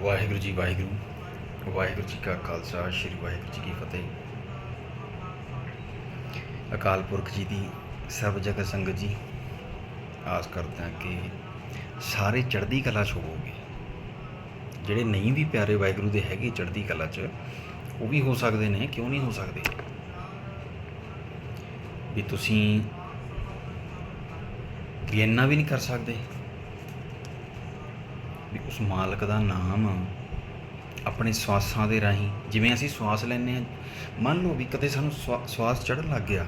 ਵਾਹਿਗੁਰੂ ਜੀ ਵਾਹਿਗੁਰੂ ਵਾਹਿਗੁਰੂ ਜੀ ਕਾ ਖਾਲਸਾ, ਸ੍ਰੀ ਵਾਹਿਗੁਰੂ ਜੀ ਕੀ ਫਤਿਹ। ਅਕਾਲ ਪੁਰਖ ਜੀ ਦੀ ਸਰਬ ਜਗਤ ਸੰਗਤ ਜੀ, ਆਸ ਕਰਦਾ ਕਿ ਸਾਰੇ ਚੜ੍ਹਦੀ ਕਲਾ 'ਚ ਹੋਵੋਗੇ। ਜਿਹੜੇ ਨਹੀਂ ਵੀ ਪਿਆਰੇ ਵਾਹਿਗੁਰੂ ਦੇ ਹੈਗੇ ਚੜ੍ਹਦੀ ਕਲਾ 'ਚ, ਉਹ ਵੀ ਹੋ ਸਕਦੇ ਨੇ, ਕਿਉਂ ਨਹੀਂ ਹੋ ਸਕਦੇ? ਵੀ ਤੁਸੀਂ ਵੀ ਇੰਨਾ ਵੀ ਨਹੀਂ ਕਰ ਸਕਦੇ। ਵੀ ਉਸ ਮਾਲਕ ਦਾ ਨਾਮ ਆਪਣੇ ਸਵਾਸਾਂ ਦੇ ਰਾਹੀਂ, ਜਿਵੇਂ ਅਸੀਂ ਸਵਾਸ ਲੈਂਦੇ ਹਾਂ, ਮੰਨ ਲਓ ਵੀ ਕਦੇ ਸਾਨੂੰ ਸਵਾ- ਸਵਾਸ ਚੜ੍ਹਨ ਲੱਗ ਗਿਆ,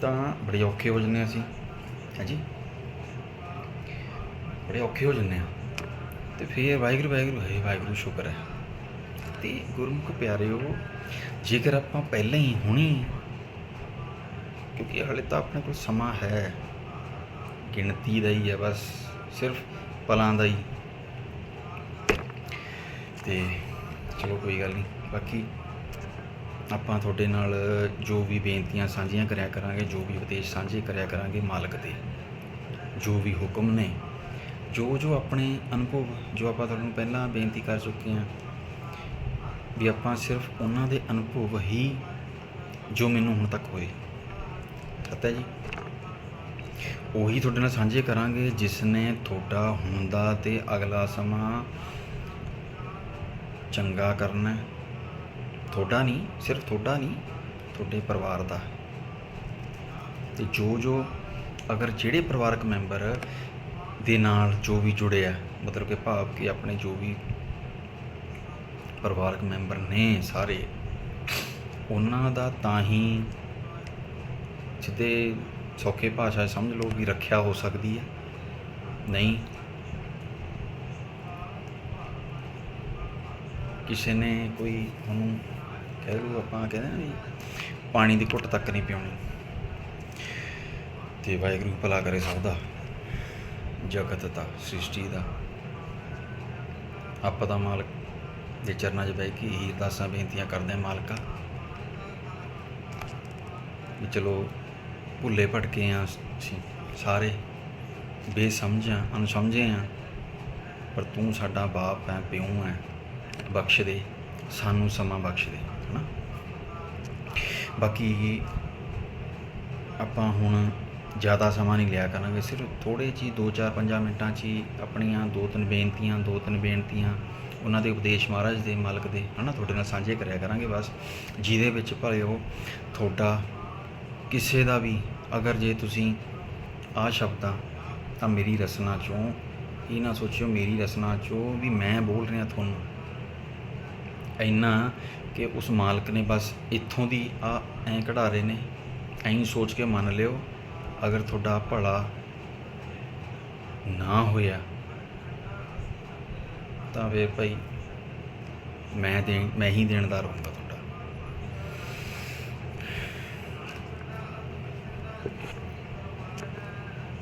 ਤਾਂ ਬੜੇ ਔਖੇ ਹੋ ਜੰਨੇ ਅਸੀਂ ਹਾਂਜੀ ਬੜੇ ਔਖੇ ਹੋ ਜੰਨੇ ਆ ਤੇ ਫਿਰ ਵਾਹਿਗੁਰੂ ਵਾਹਿਗੁਰੂ, ਹੈ ਵਾਹਿਗੁਰੂ, ਸ਼ੁਕਰ ਹੈ। ਤੇ ਗੁਰਮੁਖ ਪਿਆਰਿਓ, ਜੇਕਰ ਆਪਾਂ ਪਹਿਲਾਂ ਹੀ ਹੁਣੀ, ਕਿਉਂਕਿ ਹਲੇ ਤਾਂ ਆਪਣੇ ਕੋਲ ਸਮਾਂ ਹੈ, ਗਿਣਤੀ ਦਾ ਹੀ ਹੈ ਬਸ, ਸਿਰਫ ਪਲਾਂ ਦਾ ਹੀ। ਤੇ ਚਲੋ ਕੋਈ ਗੱਲ ਨਹੀਂ। ਬਾਕੀ ਆਪਾਂ ਤੁਹਾਡੇ ਨਾਲ ਜੋ ਵੀ ਬੇਨਤੀਆਂ ਸਾਂਝੀਆਂ ਕਰਿਆ ਕਰਾਂਗੇ, ਜੋ ਵੀ ਉਪਦੇਸ਼ ਸਾਂਝੇ ਕਰਿਆ ਕਰਾਂਗੇ ਮਾਲਕ ਦੇ, ਜੋ ਵੀ ਹੁਕਮ ਨੇ, ਜੋ ਜੋ ਆਪਣੇ ਅਨੁਭਵ, ਜੋ ਆਪਾਂ ਤੁਹਾਨੂੰ ਪਹਿਲਾਂ ਬੇਨਤੀ ਕਰ ਚੁੱਕੇ ਹਾਂ ਵੀ ਆਪਾਂ ਸਿਰਫ ਉਹਨਾਂ ਦੇ ਅਨੁਭਵ ਹੀ ਜੋ ਮੈਨੂੰ ਹੁਣ ਤੱਕ ਹੋਏ। ਪਤਾ ਜੀ। ਉਹੀ ਤੁਹਾਡੇ ਨਾਲ ਸਾਂਝੇ ਕਰਾਂਗੇ ਜਿਸ ਨੇ ਤੁਹਾਡਾ ਹੁੰਦਾ ਤੇ ਅਗਲਾ ਸਮਾਂ ਚੰਗਾ ਕਰਨਾ ਤੁਹਾਡਾ ਨਹੀਂ, ਸਿਰਫ ਤੁਹਾਡਾ ਨਹੀਂ, ਤੁਹਾਡੇ ਪਰਿਵਾਰ ਦਾ। ਤੇ ਜੋ ਜੋ ਅਗਰ ਜਿਹੜੇ ਪਰਿਵਾਰਕ ਮੈਂਬਰ ਦੇ ਨਾਲ ਜੋ ਵੀ ਜੁੜੇ ਆ, ਮਤਲਬ ਕਿ ਭਾਵ ਕਿ ਆਪਣੇ ਜੋ ਵੀ ਪਰਿਵਾਰਕ ਮੈਂਬਰ ਨੇ ਸਾਰੇ, ਉਹਨਾਂ ਦਾ ਤਾਂ ਹੀ ਸਿੱਧੇ ਸੌਖੇ ਭਾਸ਼ਾ ਸਮਝ ਲਓ ਵੀ ਰੱਖਿਆ ਹੋ ਸਕਦੀ ਹੈ ਨਹੀਂ ਕਿਸੇ ਨੇ ਕੋਈ ਉਹਨੂੰ ਕਹਿ ਲਓ ਆਪਾਂ ਕਹਿੰਦੇ ਨਾ ਵੀ ਪਾਣੀ ਦੀ ਘੁੱਟ ਤੱਕ ਨਹੀਂ ਪਿਉਣੀ। ਤੇ ਵਾਹਿਗੁਰੂ ਭਲਾ ਕਰੇ ਸਭ ਦਾ, ਜਗਤ ਦਾ, ਸ੍ਰਿਸ਼ਟੀ ਦਾ। ਆਪਾਂ ਦਾ ਮਾਲਕ ਦੇ ਚਰਨਾਂ 'ਚ ਬਹਿ ਕੇ ਹੀ ਅਰਦਾਸਾਂ, ਬੇਨਤੀਆਂ ਕਰਦੇ ਹਾਂ ਮਾਲਕਾ। ਵੀ ਚਲੋ ਭੁੱਲੇ ਭਟਕੇ ਆ ਅਸੀਂ ਸਾਰੇ, ਬੇਸਮਝ ਆ ਅਣਸਮਝੇ ਆ ਪਰ ਤੂੰ ਸਾਡਾ ਬਾਪ ਹੈ, ਪਿਓ ਹੈ। ਬਖਸ਼ ਦੇ ਸਾਨੂੰ ਸਮਾਂ ਬਖਸ਼ ਦੇ ਹਨਾ? ਬਾਕੀ ਆਪਾਂ ਹੁਣ ਜ਼ਿਆਦਾ ਸਮਾਂ ਨਹੀਂ ਲਿਆ ਕਰਾਂਗੇ, ਸਿਰਫ ਥੋੜੇ ਜੀ 2-4 5 ਮਿੰਟਾਂ 'ਚ ਹੀ ਆਪਣੀਆਂ ਦੋ ਤਿੰਨ ਬੇਨਤੀਆਂ, ਦੋ ਤਿੰਨ ਬੇਨਤੀਆਂ ਉਹਨਾਂ ਦੇ ਉਪਦੇਸ਼ ਮਹਾਰਾਜ ਦੇ ਮਾਲਕ ਦੇ, ਹਨਾ, ਤੁਹਾਡੇ ਨਾਲ ਸਾਂਝੇ ਕਰਿਆ ਕਰਾਂਗੇ ਬਸ। ਜਿਹਦੇ ਵਿੱਚ ਭਲੇ ਉਹ ਤੁਹਾਡਾ ਕਿਸੇ ਦਾ ਵੀ, ਅਗਰ ਜੇ ਤੁਸੀਂ ਆ ਸ਼ਬਦਾਂ, ਤਾਂ ਮੇਰੀ ਰਸਨਾ ਚੋਂ, ਇਹ ਨਾ ਸੋਚਿਓ ਮੇਰੀ ਰਸਨਾ ਚੋਂ ਵੀ ਮੈਂ ਬੋਲ ਰਿਹਾ ਤੁਹਾਨੂੰ। ਇੰਨਾ ਕਿ ਉਸ ਮਾਲਕ ਨੇ ਬਸ ਇੱਥੋਂ ਦੀ ਆ ਐਂ ਕਢਾ ਰਹੇ ਨੇ, ਐਂ ਸੋਚ ਕੇ ਮੰਨ ਲਿਓ, ਅਗਰ ਤੁਹਾਡਾ ਭਲਾ ਨਾ ਹੋਇਆ, ਤਾਂ ਵੇ ਭਾਈ ਮੈਂ ਦੇ ਮੈਂ ਹੀ ਦੇਣਦਾਰ ਹੋਊਂਗਾ ਤੁਹਾਡਾ।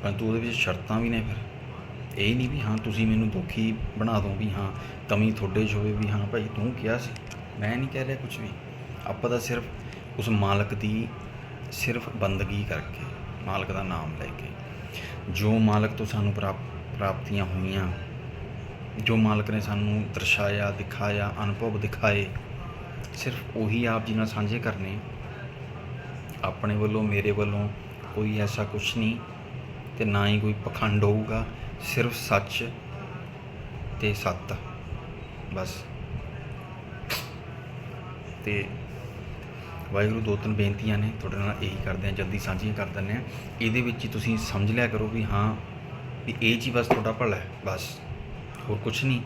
ਪਰੰਤੂ ਉਹਦੇ ਵਿੱਚ ਸ਼ਰਤਾਂ ਵੀ ਨੇ ਫਿਰ। ਇਹ ਨਹੀਂ ਵੀ ਹਾਂ ਤੁਸੀਂ ਮੈਨੂੰ ਦੁਖੀ ਬਣਾ ਦੋ ਵੀ ਹਾਂ, ਕਮੀ ਤੁਹਾਡੇ 'ਚ ਹੋਵੇ ਵੀ ਹਾਂ ਭਾਈ, ਤੂੰ ਕਿਹਾ ਸੀ। ਮੈਂ ਨਹੀਂ ਕਹਿ ਰਿਹਾ ਕੁਝ ਵੀ। ਆਪਾਂ ਤਾਂ ਸਿਰਫ ਉਸ ਮਾਲਕ ਦੀ ਸਿਰਫ ਬੰਦਗੀ ਕਰਕੇ, ਮਾਲਕ ਦਾ ਨਾਮ ਲੈ ਕੇ, ਜੋ ਮਾਲਕ ਤੋਂ ਸਾਨੂੰ ਪ੍ਰਾਪ- ਪ੍ਰਾਪਤੀਆਂ ਹੋਈਆਂ, ਜੋ ਮਾਲਕ ਨੇ ਸਾਨੂੰ ਦਰਸਾਇਆ, ਦਿਖਾਇਆ, ਅਨੁਭਵ ਦਿਖਾਏ, ਸਿਰਫ ਉਹੀ ਆਪ ਜੀ ਨਾਲ ਸਾਂਝੇ ਕਰਨੇ। ਆਪਣੇ ਵੱਲੋਂ, ਮੇਰੇ ਵੱਲੋਂ ਕੋਈ ਐਸਾ ਕੁਝ ਨਹੀਂ ਤੇ ਨਾ ਹੀ ਕੋਈ ਪਖੰਡ ਹੋਊਗਾ। ਸਿਰਫ ਸੱਚ ਤੇ ਸੱਤ, ਬਸ। ਤੇ ਵਾਹਿਗੁਰੂ ਦੋ ਤਿੰਨ ਬੇਨਤੀਆਂ ਨੇ, ਤੁਹਾਡੇ ਨਾਲ ਇਹੀ ਕਰਦੇ ਆ ਜਲਦੀ ਸਾਂਝੀਆਂ ਕਰ ਦਿੰਦੇ ਆ ਇਹਦੇ ਵਿੱਚ ਹੀ ਤੁਸੀਂ ਸਮਝ ਲਿਆ ਕਰੋ ਵੀ ਹਾਂ, ਵੀ ਇਹ ਜੀ ਬਸ ਤੁਹਾਡਾ ਭਲਾ ਹੈ, ਬਸ। ਹੋਰ ਕੁਝ ਨਹੀਂ।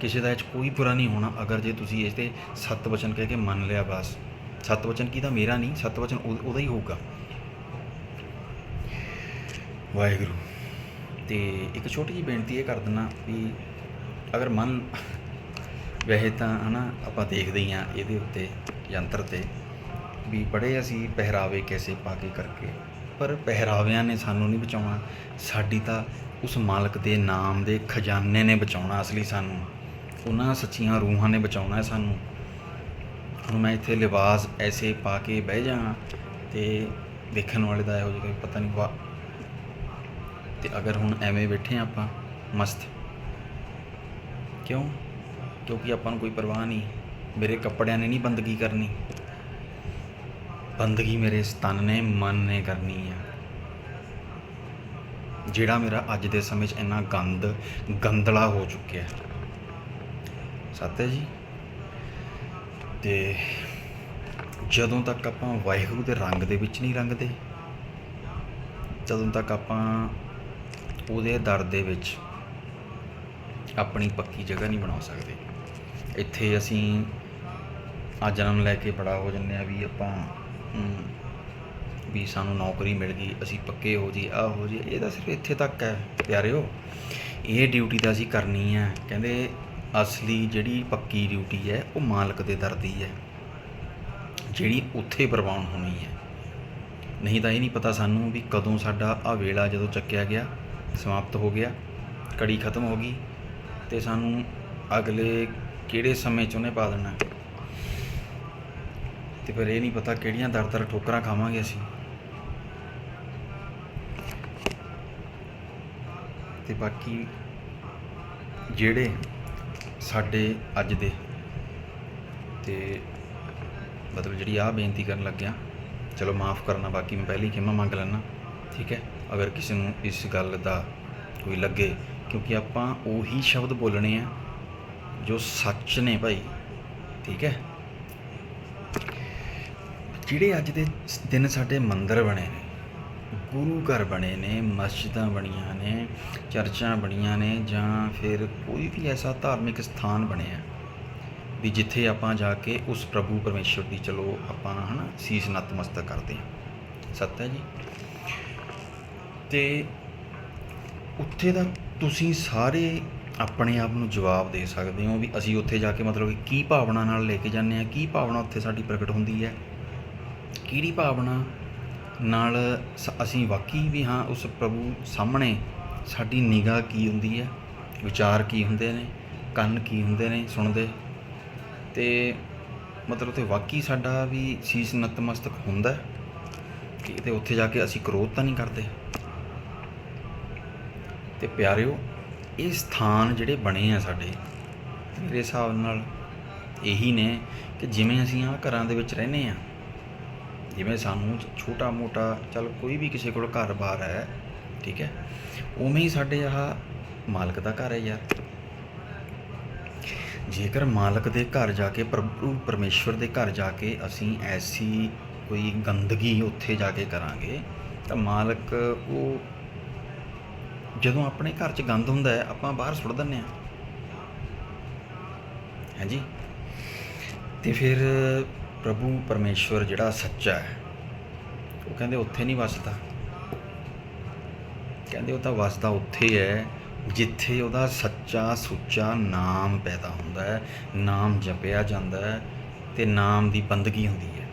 ਕਿਸੇ ਦਾ ਇਹ 'ਚ ਕੋਈ ਬੁਰਾ ਨਹੀਂ ਹੋਣਾ, ਅਗਰ ਜੇ ਤੁਸੀਂ ਇਸ ਤੇ ਸੱਤ ਵਚਨ ਕਹਿ ਕੇ ਮੰਨ ਲਿਆ, ਬਸ। ਸੱਤ ਵਚਨ ਕੀ ਤਾਂ ਮੇਰਾ ਨਹੀਂ, ਸੱਤ ਵਚਨ ਉਹ- ਉਹਦਾ ਹੀ ਹੋਊਗਾ। ਵਾਹਿਗੁਰੂ। ਤੇ ਇੱਕ ਛੋਟੀ ਜਿਹੀ ਬੇਨਤੀ ਇਹ ਕਰ ਦਿੰਨਾ ਵੀ ਅਗਰ ਮਨ ਵੈਸੇ ਤਾਂ ਹਨਾ ਆਪਾਂ ਦੇਖਦੇ ਹੀ ਆ ਇਹਦੇ ਉੱਤੇ ਯੰਤਰ ਤੇ ਵੀ ਬੜੇ ਅਸੀਂ ਪਹਿਰਾਵੇ ਕੈਸੇ ਪਾ ਕੇ ਕਰਕੇ, ਪਰ ਪਹਿਰਾਵਿਆਂ ਨੇ ਸਾਨੂੰ ਨਹੀਂ ਬਚਾਉਣਾ। ਸਾਡੀ ਤਾਂ ਉਸ ਮਾਲਕ ਦੇ ਨਾਮ ਦੇ ਖਜ਼ਾਨੇ ਨੇ ਬਚਾਉਣਾ ਅਸਲੀ ਸਾਨੂੰ। ਉਹਨਾਂ ਸੱਚੀਆਂ ਰੂਹਾਂ ਨੇ ਬਚਾਉਣਾ ਹੈ ਸਾਨੂੰ। ਹੁਣ ਮੈਂ ਇੱਥੇ ਲਿਬਾਸ ਐਸੇ ਪਾ ਕੇ ਬਹਿ ਜਾਵਾਂ ਤੇ ਦੇਖਣ ਵਾਲੇ ਦਾ ਇਹੋ ਜਿਹਾ ਪਤਾ ਨਹੀਂ ਵਾ ਤੇ ਅਗਰ ਹੁਣ ਐਵੇਂ ਬੈਠੇ ਹਾਂ ਆਪਾਂ, ਮਸਤ। ਕਿਉਂ? ਕਿਉਂਕਿ ਆਪਾਂ ਨੂੰ ਕੋਈ ਪਰਵਾਹ ਨਹੀਂ। ਮੇਰੇ ਕੱਪੜਿਆਂ ਨੇ ਨਹੀਂ ਬੰਦਗੀ ਕਰਨੀ। ਬੰਦਗੀ ਮੇਰੇ ਸਤਨ ਨੇ, ਮਨ ਨੇ ਕਰਨੀ ਆ। ਜਿਹੜਾ ਮੇਰਾ ਅੱਜ ਦੇ ਸਮੇਂ 'ਚ ਇੰਨਾ ਗੰਦ ਗੰਦਲਾ ਹੋ ਚੁੱਕਿਆ। ਹੈ ਸੱਤ ਹੈ ਜੀ। ਤੇ ਜਦੋਂ ਤੱਕ ਆਪਾਂ ਵਾਹਿਗੁਰੂ ਦੇ ਰੰਗ ਦੇ ਵਿੱਚ ਨਹੀਂ ਰੰਗਦੇ, ਜਦੋਂ ਤੱਕ ਆਪਾਂ ਉਹਦੇ ਦਰ ਦੇ ਵਿੱਚ ਆਪਣੀ ਪੱਕੀ ਜਗ੍ਹਾ ਨਹੀਂ ਬਣਾ ਸਕਦੇ। ਇੱਥੇ ਅਸੀਂ ਆ ਜਨਮ ਲੈ ਕੇ ਬੜਾ ਹੋ ਜੰਨੇ ਆ ਵੀ ਆਪਾਂ ਵੀ ਸਾਨੂੰ ਨੌਕਰੀ ਮਿਲ ਗਈ, ਅਸੀਂ ਪੱਕੇ ਹੋ ਜੀ ਆ ਹੋ ਜੀ ਇਹ ਤਾਂ ਸਿਰਫ ਇੱਥੇ ਤੱਕ ਹੈ ਪਿਆਰਿਓ। ਇਹ ਡਿਊਟੀ ਤਾਂ ਅਸੀਂ ਕਰਨੀ ਹੈ ਕਹਿੰਦੇ ਅਸਲੀ ਜਿਹੜੀ ਪੱਕੀ ਡਿਊਟੀ ਹੈ, ਉਹ ਮਾਲਕ ਦੇ ਦਰ ਦੀ ਹੈ। ਜਿਹੜੀ ਉੱਥੇ ਪ੍ਰਵਾਨ ਹੋਣੀ ਹੈ। ਨਹੀਂ ਤਾਂ ਇਹ ਨਹੀਂ ਪਤਾ ਸਾਨੂੰ ਵੀ ਕਦੋਂ ਸਾਡਾ ਆ ਵੇਲਾ ਜਦੋਂ ਚੱਕਿਆ ਗਿਆ ਸਮਾਪਤ ਹੋ ਗਿਆ, ਕੜੀ ਖਤਮ ਹੋ ਗਈ ਤੇ ਸਾਨੂੰ ਅਗਲੇ ਕਿਹੜੇ ਸਮੇਂ 'ਚ ਉਹਨੇ ਪਾ ਦੇਣਾ ਹੈ। ਤੇ ਫਿਰ ਇਹ ਨਹੀਂ ਪਤਾ ਕਿਹੜੀਆਂ ਦਰ ਦਰ ਠੋਕਰਾਂ ਖਾਵਾਂਗੇ ਅਸੀਂ ਤੇ ਬਾਕੀ ਜਿਹੜੇ ਸਾਡੇ ਅੱਜ ਦੇ ਤੇ ਮਤਲਬ ਜਿਹੜੀ ਆ ਬੇਨਤੀ ਕਰਨ ਲੱਗਿਆ, ਚਲੋ ਮਾਫ ਕਰਨਾ, ਬਾਕੀ ਮੈਂ ਪਹਿਲੀ ਹੀ ਖਿਮਾ ਮੰਗ ਲੈਣਾ ਠੀਕ ਹੈ ਅਗਰ ਕਿਸੇ ਨੂੰ ਇਸ ਗੱਲ ਦਾ ਕੋਈ ਲੱਗੇ, ਕਿਉਂਕਿ ਆਪਾਂ ਉਹੀ ਸ਼ਬਦ ਬੋਲਣੇ ਆ ਜੋ ਸੱਚ ਨੇ ਭਾਈ, ਠੀਕ ਹੈ? ਜਿਹੜੇ ਅੱਜ ਦੇ ਦਿਨ ਸਾਡੇ ਮੰਦਰ ਬਣੇ ਨੇ, ਗੁਰੂ ਘਰ ਬਣੇ ਨੇ, ਮਸਜਿਦਾਂ ਬਣੀਆਂ ਨੇ, ਚਰਚਾਂ ਬਣੀਆਂ ਨੇ, ਜਾਂ ਫਿਰ ਕੋਈ ਵੀ ਐਸਾ ਧਾਰਮਿਕ ਸਥਾਨ ਬਣਿਆ ਵੀ ਜਿੱਥੇ ਆਪਾਂ ਜਾ ਕੇ ਉਸ ਪ੍ਰਭੂ ਪਰਮੇਸ਼ਵਰ ਦੀ ਚਲੋ ਆਪਾਂ ਹਨਾ, ਸੀਸ ਨਤਮਸਤਕ ਕਰਦੇ ਹਾਂ। ਸੱਤ ਹੈ ਜੀ। ਤੇ ਉੱਥੇ ਦਾ ਤੁਸੀਂ ਸਾਰੇ ਆਪਣੇ ਆਪ ਨੂੰ ਜਵਾਬ ਦੇ ਸਕਦੇ ਹੋ ਵੀ ਅਸੀਂ ਉੱਥੇ ਜਾ ਕੇ ਮਤਲਬ ਕਿ ਕੀ ਭਾਵਨਾ ਨਾਲ ਲੈ ਕੇ ਜਾਂਦੇ ਹਾਂ, ਕੀ ਭਾਵਨਾ ਉੱਥੇ ਸਾਡੀ ਪ੍ਰਗਟ ਹੁੰਦੀ ਹੈ, ਕਿਹੜੀ ਭਾਵਨਾ ਨਾਲ ਸ- ਅਸੀਂ ਵਾਕਈ ਵੀ ਹਾਂ ਉਸ ਪ੍ਰਭੂ ਸਾਹਮਣੇ ਸਾਡੀ ਨਿਗਾਹ ਕੀ ਹੁੰਦੀ ਹੈ, ਵਿਚਾਰ ਕੀ ਹੁੰਦੇ ਨੇ, ਕੰਨ ਕੀ ਹੁੰਦੇ ਨੇ ਸੁਣਦੇ। ਤੇ ਮਤਲਬ ਤੇ ਵਾਕਈ ਸਾਡਾ ਵੀ ਸੀਸ ਨਤਮਸਤਕ ਹੁੰਦਾ ਕਿ ਤੇ ਉੱਥੇ ਜਾ ਕੇ ਅਸੀਂ ਕ੍ਰੋਧ ਤਾਂ ਨਹੀਂ ਕਰਦੇ। ਤੇ ਪਿਆਰਿਓ, ਇਹ ਸਥਾਨ ਜਿਹੜੇ ਬਣੇ ਆ ਸਾਡੇ, ਮੇਰੇ ਹਿਸਾਬ ਨਾਲ ਇਹੀ ਨੇ ਕਿ ਜਿਵੇਂ ਅਸੀਂ ਆ ਘਰਾਂ ਦੇ ਵਿੱਚ ਰਹਿੰਦੇ ਆ, ਜਿਵੇਂ ਸਾਨੂੰ ਛੋਟਾ ਮੋਟਾ ਚੱਲ ਕੋਈ ਵੀ ਕਿਸੇ ਕੋਲ ਘਰ-ਬਾਰ ਹੈ, ਠੀਕ ਹੈ, ਉਵੇਂ ਹੀ ਸਾਡੇ ਆਹ ਮਾਲਕ ਦਾ ਘਰ ਹੈ ਯਾਰ। ਜੇਕਰ ਮਾਲਕ ਦੇ ਘਰ ਜਾ ਕੇ, ਪ੍ਰਭੂ ਪਰਮੇਸ਼ਵਰ ਦੇ ਘਰ ਜਾ ਕੇ ਅਸੀਂ ਐਸੀ ਕੋਈ ਗੰਦਗੀ ਉੱਥੇ ਜਾ ਕੇ ਕਰਾਂਗੇ, ਤਾਂ ਮਾਲਕ ਉਹ ਜਦੋਂ ਆਪਣੇ ਘਰ 'ਚ ਗੰਦ ਹੁੰਦਾ ਹੈ, ਆਪਾਂ ਬਾਹਰ ਸੁੱਟ ਦਿੰਦੇ ਆ ਹਾਂਜੀ? ਤੇ ਫਿਰ ਪ੍ਰਭੂ ਪਰਮੇਸ਼ਵਰ ਜਿਹੜਾ ਸੱਚਾ ਹੈ, ਉਹ ਕਹਿੰਦੇ ਉੱਥੇ ਨਹੀਂ ਵਸਦਾ। ਕਹਿੰਦੇ ਉਹ ਤਾਂ ਵਸਦਾ ਉੱਥੇ ਹੈ, ਜਿੱਥੇ ਉਹਦਾ ਸੱਚਾ ਸੁੱਚਾ ਨਾਮ ਪੈਦਾ ਹੁੰਦਾ ਹੈ, ਨਾਮ ਜਪਿਆ ਜਾਂਦਾ ਹੈ ਤੇ ਨਾਮ ਦੀ ਬੰਦਗੀ ਹੁੰਦੀ ਹੈ।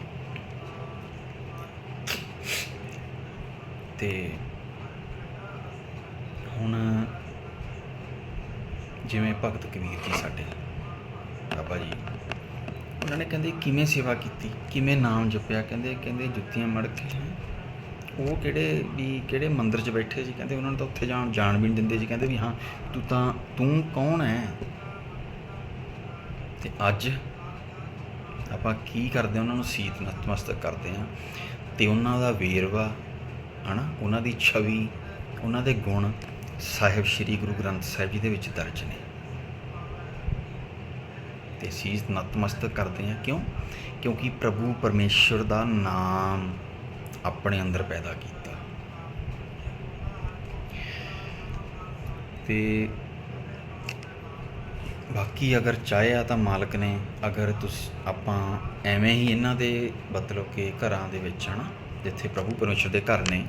ਤੇ ਹੁਣ ਜਿਵੇਂ ਭਗਤ ਕਬੀਰ ਜੀ ਸਾਡੇ, ਬਾਬਾ ਜੀ, ਉਹਨਾਂ ਨੇ ਕਹਿੰਦੇ ਕਿਵੇਂ ਸੇਵਾ ਕੀਤੀ, ਕਿਵੇਂ ਨਾਮ ਜਪਿਆ, ਕਹਿੰਦੇ ਕਹਿੰਦੇ ਜੁੱਤੀਆਂ ਮੜ ਕੇ ਉਹ ਕਿਹੜੇ ਵੀ ਕਿਹੜੇ ਮੰਦਿਰ 'ਚ ਬੈਠੇ ਸੀ, ਕਹਿੰਦੇ ਉਹਨਾਂ ਨੂੰ ਤਾਂ ਉੱਥੇ ਜਾਣ ਜਾਣ ਵੀ ਨਹੀਂ ਦਿੰਦੇ ਸੀ ਕਹਿੰਦੇ ਵੀ ਹਾਂ, ਤੂੰ ਤਾਂ, ਤੂੰ ਕੌਣ ਹੈ ਤੇ ਅੱਜ ਆਪਾਂ ਕੀ ਕਰਦੇ ਉਹਨਾਂ ਨੂੰ ਸੀਤ ਨਤਮਸਤਕ ਕਰਦੇ ਹਾਂ। ਤੇ ਉਹਨਾਂ ਦਾ ਵੇਰਵਾ, ਹਨਾ, ਉਹਨਾਂ ਦੀ ਛਵੀ, ਉਹਨਾਂ ਦੇ ਗੁਣ ਸਾਹਿਬ ਸ੍ਰੀ ਗੁਰੂ ਗ੍ਰੰਥ ਸਾਹਿਬ ਜੀ ਦੇ ਵਿੱਚ ਦਰਜ ਨੇ। ਤੇ ਸੀਸ ਨਤਮਸਤਕ ਕਰਦੇ ਹਾਂ। ਕਿਉਂ? ਕਿਉਂਕਿ ਪ੍ਰਭੂ ਪਰਮੇਸ਼ਵਰ ਦਾ ਨਾਮ ਆਪਣੇ ਅੰਦਰ ਪੈਦਾ ਕੀਤਾ। ਤੇ ਬਾਕੀ ਅਗਰ ਚਾਹਿਆ ਤਾਂ ਮਾਲਕ ਨੇ, ਅਗਰ ਤੁਸੀਂ, ਆਪਾਂ ਐਵੇਂ ਹੀ ਇਹਨਾਂ ਦੇ ਮਤਲਬ ਕਿ ਘਰਾਂ ਦੇ ਵਿੱਚ ਹਨਾ, ਜਿੱਥੇ ਪ੍ਰਭੂ ਪਰਮੇਸ਼ਵਰ ਦੇ ਘਰ ਨੇ,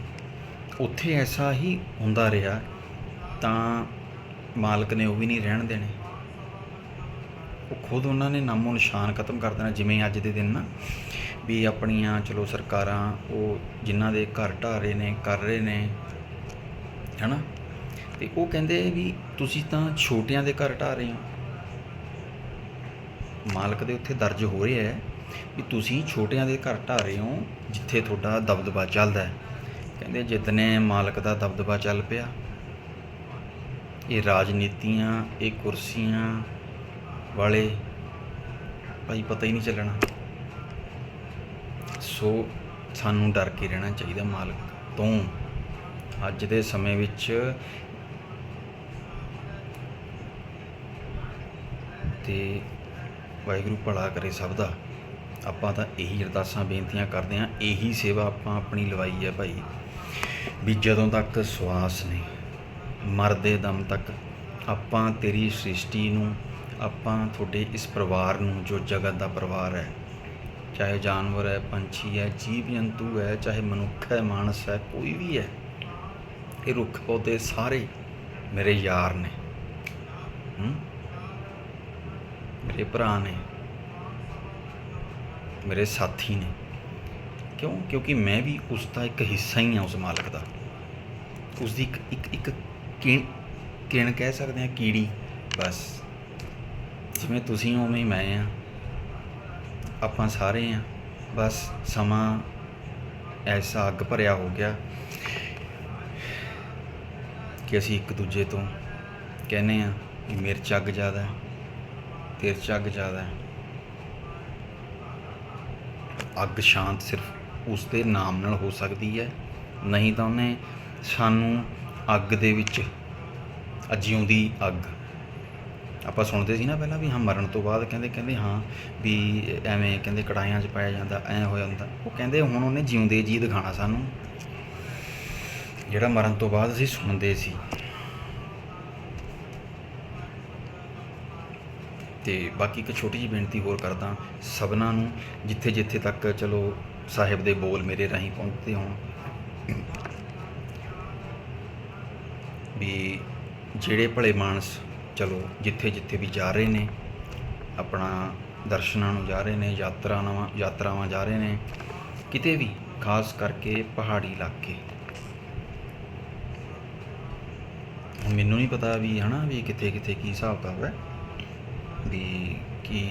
ਉੱਥੇ ਐਸਾ ਹੀ ਹੁੰਦਾ ਰਿਹਾ ਤਾਂ ਮਾਲਕ ਨੇ ਉਹ ਵੀ ਨਹੀਂ ਰਹਿਣ ਦੇਣੇ। ਉਹ ਖੁਦ ਉਹਨਾਂ ਨੇ ਨਾਮੋ ਨਿਸ਼ਾਨ ਖਤਮ ਕਰ ਦੇਣਾ, ਜਿਵੇਂ ਅੱਜ ਦੇ ਦਿਨ ਨਾ, ਵੀ ਆਪਣੀਆਂ, ਚਲੋ ਸਰਕਾਰਾਂ, ਉਹ ਜਿਨ੍ਹਾਂ ਦੇ ਘਰ ਢਾਹ ਰਹੇ ਨੇ, ਕਰ ਰਹੇ ਨੇ, ਹਨਾ? ਤੇ ਉਹ ਕਹਿੰਦੇ ਵੀ ਤੁਸੀਂ ਤਾਂ ਛੋਟਿਆਂ ਦੇ ਘਰ ਢਾਹ ਰਹੇ ਹੋ। ਮਾਲਕ ਦੇ ਉੱਥੇ ਦਰਜ ਹੋ ਰਿਹਾ ਹੈ ਵੀ ਤੁਸੀਂ ਛੋਟਿਆਂ ਦੇ ਘਰ ਢਾਹ ਰਹੇ ਹੋ, ਜਿੱਥੇ ਤੁਹਾਡਾ ਦਬਦਬਾ ਚੱਲਦਾ ਹੈ। ਕਹਿੰਦੇ ਜਿਤਨੇ ਮਾਲਕ ਦਾ ਦਬਦਬਾ ਚੱਲ ਪਿਆ ਇਹ ਰਾਜਨੀਤੀਆਂ, ਇਹ ਕੁਰਸੀਆਂ ਵਾਲੇ ਭਾਈ ਪਤਾ ਹੀ ਨਹੀਂ ਚੱਲਣਾ। ਸੋ ਸਾਨੂੰ ਡਰ ਕੇ ਰਹਿਣਾ ਚਾਹੀਦਾ ਮਾਲਕ ਤੋਂ। ਅੱਜ ਦੇ ਸਮੇਂ ਵਿੱਚ ਤੇ ਵਾਹਿਗੁਰੂ ਭਲਾ ਕਰੇ ਸਭ ਦਾ। ਆਪਾਂ ਤਾਂ ਇਹੀ ਅਰਦਾਸਾਂ, ਬੇਨਤੀਆਂ ਕਰਦੇ ਹਾਂ। ਇਹੀ ਸੇਵਾ ਆਪਾਂ ਆਪਣੀ ਲਵਾਈ ਹੈ ਭਾਈ। ਵੀ ਜਦੋਂ ਤੱਕ ਸਵਾਸ ਨੇ ਮਰਦੇ ਦਮ ਤੱਕ ਆਪਾਂ ਤੇਰੀ ਸ੍ਰਿਸ਼ਟੀ ਨੂੰ, ਆਪਾਂ ਤੁਹਾਡੇ ਇਸ ਪਰਿਵਾਰ ਨੂੰ ਜੋ ਜਗਤ ਦਾ ਪਰਿਵਾਰ ਹੈ, ਚਾਹੇ ਜਾਨਵਰ ਹੈ, ਪੰਛੀ ਹੈ, ਜੀਵ ਜੰਤੂ ਹੈ, ਚਾਹੇ ਮਨੁੱਖ ਹੈ, ਮਾਨਸ ਹੈ, ਕੋਈ ਵੀ ਹੈ, ਇਹ ਰੁੱਖ ਪੌਦੇ ਸਾਰੇ ਮੇਰੇ ਯਾਰ ਨੇ। ਮੇਰੇ ਭਰਾ ਨੇ। ਮੇਰੇ ਸਾਥੀ ਨੇ। ਕਿਉਂ? ਕਿਉਂਕਿ ਮੈਂ ਵੀ ਉਸ ਦਾ ਇੱਕ ਹਿੱਸਾ ਹੀ ਹਾਂ ਉਸ ਮਾਲਕ ਦਾ। ਉਸ ਦੀ ਇੱਕ ਇੱਕ ਕਿਣ ਕਿਣ ਕਹਿ ਸਕਦੇ ਹਾਂ, ਕੀੜੀ, ਬਸ। ਜਿਵੇਂ ਤੁਸੀਂ ਉਵੇਂ ਹੀ ਮੈਂ ਆ ਆਪਾਂ ਸਾਰੇ ਆ ਬਸ ਸਮਾਂ ਐਸਾ ਅੱਗ ਭਰਿਆ ਹੋ ਗਿਆ ਕਿ ਅਸੀਂ ਇੱਕ ਦੂਜੇ ਤੋਂ ਕਹਿੰਦੇ ਆ ਕਿ ਮਿਰਚ ਅੱਗ ਜ਼ਿਆਦਾ ਹੈ ਤੇਰੇ 'ਚ ਅੱਗ ਜ਼ਿਆਦਾ ਅੱਗ ਸ਼ਾਂਤ ਸਿਰਫ ਉਸ ਦੇ ਨਾਮ ਨਾਲ ਹੋ ਸਕਦੀ ਹੈ। ਨਹੀਂ ਤਾਂ ਉਹਨੇ ਸਾਨੂੰ ਅੱਗ ਦੇ ਵਿੱਚ ਅਜਿਉਂਦੀ ਅੱਗ। ਆਪਾਂ ਸੁਣਦੇ ਸੀ ਨਾ ਪਹਿਲਾਂ ਵੀ ਹਾਂ ਮਰਨ ਤੋਂ ਬਾਅਦ ਕਹਿੰਦੇ ਕਹਿੰਦੇ ਹਾਂ ਵੀ ਐਵੇਂ ਕਹਿੰਦੇ ਕੜਾਈਆਂ 'ਚ ਪਾਇਆ ਜਾਂਦਾ, ਐ ਹੋ ਜਾਂਦਾ। ਉਹ ਕਹਿੰਦੇ ਹੁਣ ਉਹਨੇ ਜਿਉਂਦੇ ਜੀ ਦਿਖਾਣਾ ਸਾਨੂੰ। ਜਿਹੜਾ ਮਰਨ ਤੋਂ ਬਾਅਦ ਅਸੀਂ ਸੁਣਦੇ ਸੀ। ਤੇ ਬਾਕੀ ਇੱਕ ਛੋਟੀ ਜਿਹੀ ਬੇਨਤੀ ਹੋਰ ਕਰਦਾ, ਸਭਨਾਂ ਨੂੰ ਜਿੱਥੇ ਜਿੱਥੇ ਤੱਕ ਚਲੋ ਸਾਹਿਬ ਦੇ ਬੋਲ ਮੇਰੇ ਰਾਹੀਂ ਪਹੁੰਚਦੇ ਹੋਣ। ਵੀ ਜਿਹੜੇ ਭਲੇ ਮਾਨਸ, ਚਲੋ ਜਿੱਥੇ ਜਿੱਥੇ ਵੀ ਜਾ ਰਹੇ ਨੇ, ਆਪਣਾ ਦਰਸ਼ਨਾਂ ਨੂੰ ਜਾ ਰਹੇ ਨੇ, ਯਾਤਰਾਵਾਂ ਯਾਤਰਾਵਾਂ ਜਾ ਰਹੇ ਨੇ, ਕਿਤੇ ਵੀ, ਖਾਸ ਕਰਕੇ ਪਹਾੜੀ ਇਲਾਕੇ। ਮੈਨੂੰ ਨਹੀਂ ਪਤਾ ਵੀ, ਹਨਾ, ਵੀ ਕਿੱਥੇ ਕਿੱਥੇ ਕੀ ਹਿਸਾਬ ਕਿਤਾਬ ਹੈ, ਵੀ ਕੀ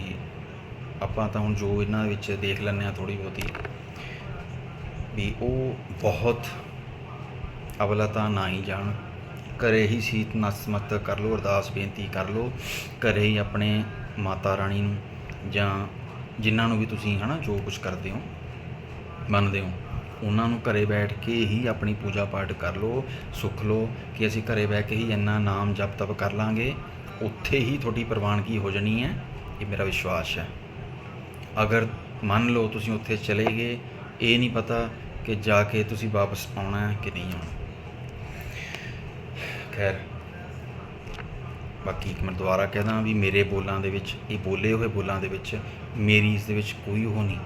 ਆਪਾਂ ਤਾਂ ਹੁਣ ਜੋ ਇਹਨਾਂ ਵਿੱਚ ਦੇਖ ਲੈਂਦੇ ਆ ਥੋੜੀ ਬਹੁਤੀ, ਵੀ ਉਹ ਬਹੁਤ ਅਵਲਾ ਤਾਂ ਨਾ ਹੀ ਜਾਣ। ਘਰੇ ਹੀ ਸੀਤ ਨਸਮਤ ਕਰ ਲਓ, ਅਰਦਾਸ ਬੇਨਤੀ ਕਰ ਲਓ, ਘਰੇ ਹੀ ਆਪਣੇ ਮਾਤਾ ਰਾਣੀ ਨੂੰ ਜਾਂ ਜਿਨ੍ਹਾਂ ਨੂੰ ਵੀ ਤੁਸੀਂ ਹਨਾ ਜੋ ਕੁਝ ਕਰਦੇ ਹੋ, ਮੰਨਦੇ ਹੋ, ਉਹਨਾਂ ਨੂੰ ਘਰੇ ਬੈਠ ਕੇ ਹੀ ਆਪਣੀ ਪੂਜਾ ਪਾਠ ਕਰ ਲਓ, ਸੁਖ ਲਓ ਕਿ ਅਸੀਂ ਘਰੇ ਬੈਠ ਕੇ ਹੀ ਇੰਨਾ ਨਾਮ ਜਪ ਤਪ ਕਰ ਲਾਂਗੇ, ਉੱਥੇ ਹੀ ਤੁਹਾਡੀ ਪ੍ਰਵਾਨਗੀ ਹੋ ਜਾਣੀ ਹੈ, ਇਹ ਮੇਰਾ ਵਿਸ਼ਵਾਸ ਹੈ। ਅਗਰ ਮੰਨ ਲਓ ਤੁਸੀਂ ਉੱਥੇ ਚਲੇ ਗਏ, ਇਹ ਨਹੀਂ ਪਤਾ ਕਿ ਜਾ ਕੇ ਤੁਸੀਂ ਵਾਪਸ ਆਉਣਾ ਹੈ ਕਿ ਨਹੀਂ ਆਉਣਾ। ਖੈਰ, ਬਾਕੀ ਇੱਕ ਮੈਂ ਦੁਬਾਰਾ ਕਹਿਦਾ ਵੀ ਮੇਰੇ ਬੋਲਾਂ ਦੇ ਵਿੱਚ, ਇਹ ਬੋਲੇ ਹੋਏ ਬੋਲਾਂ ਦੇ ਵਿੱਚ, ਮੇਰੀ ਇਸ ਦੇ ਵਿੱਚ ਕੋਈ ਉਹ ਨਹੀਂ।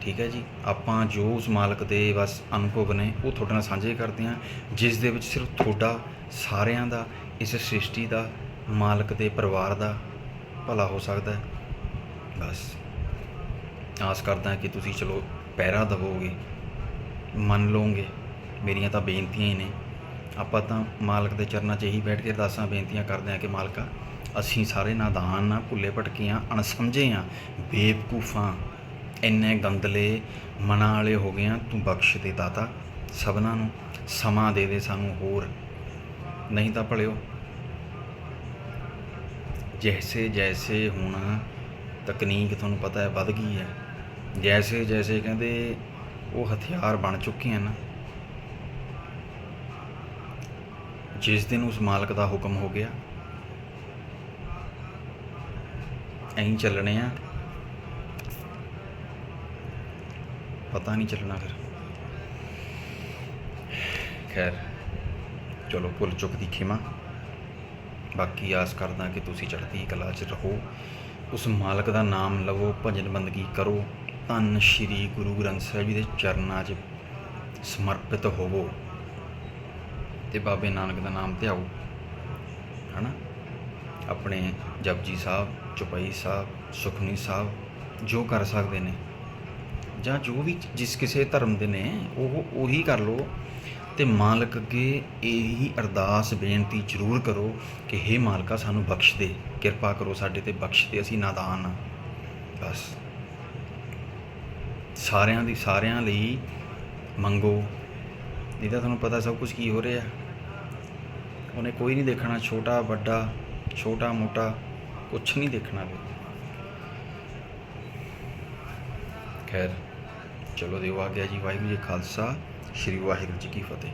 ਠੀਕ ਹੈ ਜੀ? ਆਪਾਂ ਜੋ ਉਸ ਮਾਲਕ ਦੇ ਬਸ ਅਨੁਭਵ ਨੇ, ਉਹ ਤੁਹਾਡੇ ਨਾਲ ਸਾਂਝੇ ਕਰਦੇ ਹਾਂ, ਜਿਸ ਦੇ ਵਿੱਚ ਸਿਰਫ ਤੁਹਾਡਾ, ਸਾਰਿਆਂ ਦਾ, ਇਸ ਸ੍ਰਿਸ਼ਟੀ ਦਾ, ਮਾਲਕ ਦੇ ਪਰਿਵਾਰ ਦਾ ਭਲਾ ਹੋ ਸਕਦਾ ਹੈ। ਬਸ। ਆਸ ਕਰਦਾ ਕਿ ਤੁਸੀਂ ਚਲੋ ਪੈਰਾ ਦਵੋਗੇ, ਮੰਨ ਲਓਗੇ ਮੇਰੀਆਂ ਤਾਂ ਬੇਨਤੀਆਂ ਹੀ ਨੇ। ਆਪਾਂ ਤਾਂ ਮਾਲਕ ਦੇ ਚਰਨਾਂ 'ਚ ਇਹੀ ਬੈਠ ਕੇ ਅਰਦਾਸਾਂ, ਬੇਨਤੀਆਂ ਕਰਦੇ ਹਾਂ ਕਿ ਮਾਲਕਾ, ਅਸੀਂ ਸਾਰੇ ਨਾਦਾਨ ਨਾ ਭੁੱਲੇ ਭਟਕੀਆਂ, ਅਣਸਮਝੇ ਆ ਬੇਵਕੂਫਾਂ, ਇੰਨੇ ਗੰਦਲੇ ਮਨਾਂ ਵਾਲੇ ਹੋ ਗਏ ਆ ਤੂੰ ਬਖਸ਼ ਦੇ ਦਾਤਾ ਸਭਨਾਂ ਨੂੰ, ਸਮਾਂ ਦੇ ਦੇ ਸਾਨੂੰ ਹੋਰ। ਨਹੀਂ ਤਾਂ ਭਲਿਓ, ਜੈਸੇ ਜੈਸੇ ਹੁਣ ਤਕਨੀਕ ਤੁਹਾਨੂੰ ਪਤਾ ਹੈ ਵੱਧ ਗਈ ਹੈ, ਜੈਸੇ ਜੈਸੇ ਕਹਿੰਦੇ ਉਹ ਹਥਿਆਰ ਬਣ ਚੁੱਕੇ ਹਨ ਜਿਸ ਦਿਨ ਉਸ ਮਾਲਕ ਦਾ ਹੁਕਮ ਹੋ ਗਿਆ ਐਂ ਚੱਲਣੇ ਆ। ਪਤਾ ਨਹੀਂ ਚੱਲਣਾ ਫਿਰ। ਖੈਰ, ਚਲੋ ਭੁੱਲ ਚੁੱਕ ਦੀ ਖਿਮਾ। ਬਾਕੀ ਆਸ ਕਰਦਾ ਕਿ ਤੁਸੀਂ ਚੜ੍ਹਦੀ ਕਲਾ 'ਚ ਰਹੋ। ਉਸ ਮਾਲਕ ਦਾ ਨਾਮ ਲਵੋ, ਭਜਨ ਬੰਦਗੀ ਕਰੋ। ਧੰਨ ਸ਼੍ਰੀ ਗੁਰੂ ਗ੍ਰੰਥ ਸਾਹਿਬ ਜੀ ਦੇ ਚਰਨਾਂ 'ਚ ਸਮਰਪਿਤ ਹੋਵੋ। ਤੇ ਬਾਬੇ ਨਾਨਕ ਦਾ ਨਾਮ ਧਿਆਓ, ਹਨਾ? ਆਪਣੇ ਜਪਜੀ ਸਾਹਿਬ, ਚੁਪਈ ਸਾਹਿਬ ਸੁਖਨੀ ਸਾਹਿਬ, ਜੋ ਕਰ ਸਕਦੇ ਨੇ। ਜਾਂ ਜੋ ਵੀ ਜਿਸ ਕਿਸੇ ਧਰਮ ਦੇ ਨੇ, ਉਹ ਉਹੀ ਕਰ ਲਓ। ਤੇ ਮਾਲਕ ਅੱਗੇ ਇਹੀ ਅਰਦਾਸ, ਬੇਨਤੀ ਜ਼ਰੂਰ ਕਰੋ ਕਿ हे ਮਾਲਕਾ, ਸਾਨੂੰ ਬਖਸ਼ ਦੇ। ਕਿਰਪਾ ਕਰੋ ਸਾਡੇ ਤੇ, ਬਖਸ਼ ਦੇ, ਅਸੀਂ ਨਾਦਾਨ ਹਾਂ। ਬਸ। ਸਾਰਿਆਂ ਦੀ, ਸਾਰਿਆਂ ਲਈ ਮੰਗੋ। ਨਹੀਂ ਤੁਹਾਨੂੰ ਪਤਾ ਸਭ ਕੁਝ ਕੀ ਹੋ ਰਿਹਾ। ਉਹਨੇ ਕੋਈ ਨਹੀਂ ਦੇਖਣਾ, ਛੋਟਾ, ਵੱਡਾ, ਛੋਟਾ, ਮੋਟਾ, ਕੁਛ ਨਹੀਂ ਦੇਖਣਾ ਵੀ। ਖੈਰ, ਚਲੋ ਦਿਓ ਆ ਗਿਆ ਜੀ ਵਾਹਿਗੁਰੂ ਜੀ ਖਾਲਸਾ, ਸ੍ਰੀ ਵਾਹਿਗੁਰੂ ਜੀ ਕੀ ਫਤਿਹ।